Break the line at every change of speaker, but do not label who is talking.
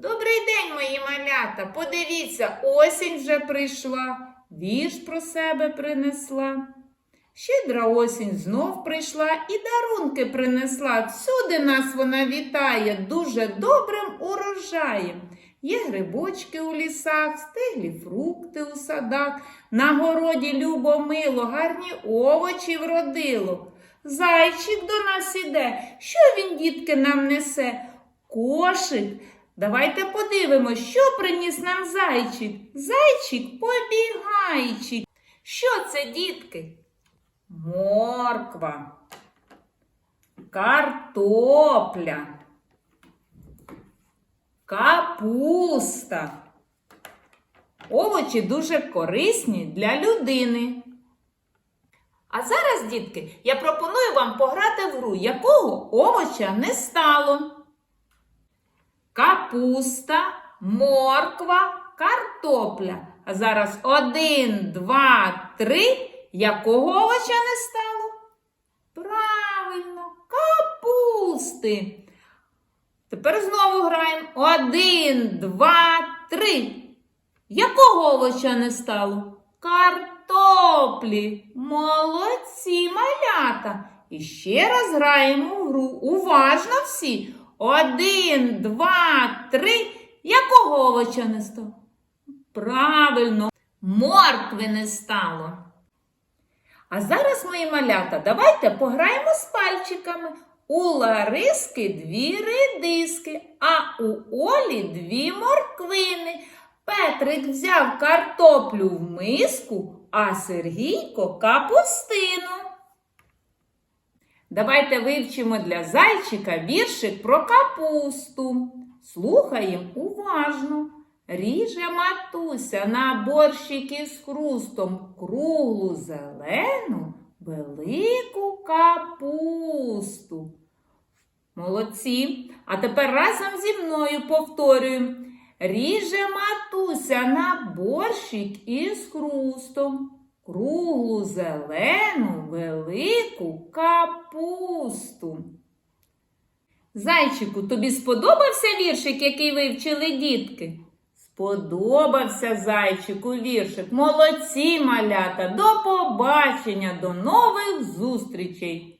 Добрий день, мої малята. Подивіться, осінь вже прийшла, вірш про себе принесла. Щедра осінь знов прийшла і дарунки принесла. Всюди нас вона вітає дуже добрим урожаєм. Є грибочки у лісах, стиглі фрукти у садах, на городі любо мило, гарні овочі вродило. Зайчик до нас іде. Що він, дітки, нам несе? Кошик. Давайте подивимось, що приніс нам зайчик. Зайчик побігайчик. Що це, дітки? Морква, картопля, капуста. Овочі дуже корисні для людини. А зараз, дітки, я пропоную вам пограти в гру, якого овоча не стало. Капуста, морква, картопля. А зараз один, два, три. Якого овоча не стало? Правильно, капусти. Тепер знову граємо. Один, два, три. Якого овоча не стало? Картоплі. Молодці малята. І ще раз граємо в гру. Уважно всі. Один, два, три. Якого овоча не стало? Правильно, моркви не стало. А зараз, мої малята, давайте пограємо з пальчиками. У Лариски дві редиски, а у Олі дві морквини. Петрик взяв картоплю в миску, а Сергійко капустину. Давайте вивчимо для зайчика віршик про капусту. Слухаємо уважно. Ріже матуся на борщики з хрустом круглу зелену велику капусту. Молодці. А тепер разом зі мною повторюємо. Ріже матуся на борщик із хрустом круглу зелену велику капусту. Зайчику, тобі сподобався віршик, який вивчили дітки? Сподобався зайчику віршик. Молодці малята. До побачення, до нових зустрічей!